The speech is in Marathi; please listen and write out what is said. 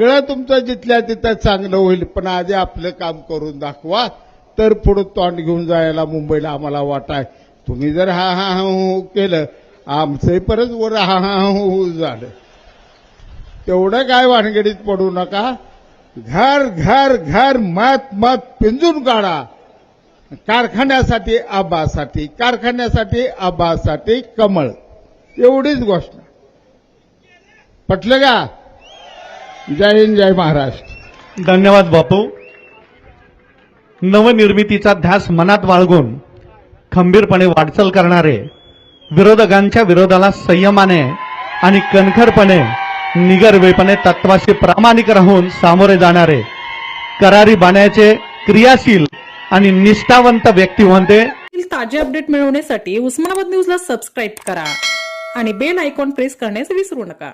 सगळं तुमचं जिथल्या तिथं चांगलं होईल पण आधी आपलं काम करून दाखवा. तर पुढं तोंड घेऊन जायला मुंबईला आम्हाला वाटाय तुम्ही जर हा हा हा हो केलं आमचंही परत वर हा हा हो झालं. तेवढं काय वानगडीत पडू नका. घर घर घर मत मत पिंजून काढा. कारखान्यासाठी आबासाठी कारखान्यासाठी आबासाठी कमळ. एवढीच गोष्ट. पटलं का? जय हिंद जय महाराष्ट्र. धन्यवाद बापू. नवनिर्मितीचा ध्यास मनात बाळगून खंबीरपणे वाटचाल करणारे विरोधकांच्या विरोधाला संयमाने आणि कणखरपणे निगरवेपणे तत्वाशी प्रामाणिक राहून सामोरे जाणारे करारी बाण्याचे क्रियाशील आणि निष्ठावंत व्यक्ती म्हणते. पुढील ताजे अपडेट मिळवण्यासाठी उस्मानाबाद न्यूजला सबस्क्राईब करा आणि बेल आयकॉन प्रेस करण्यास विसरू नका.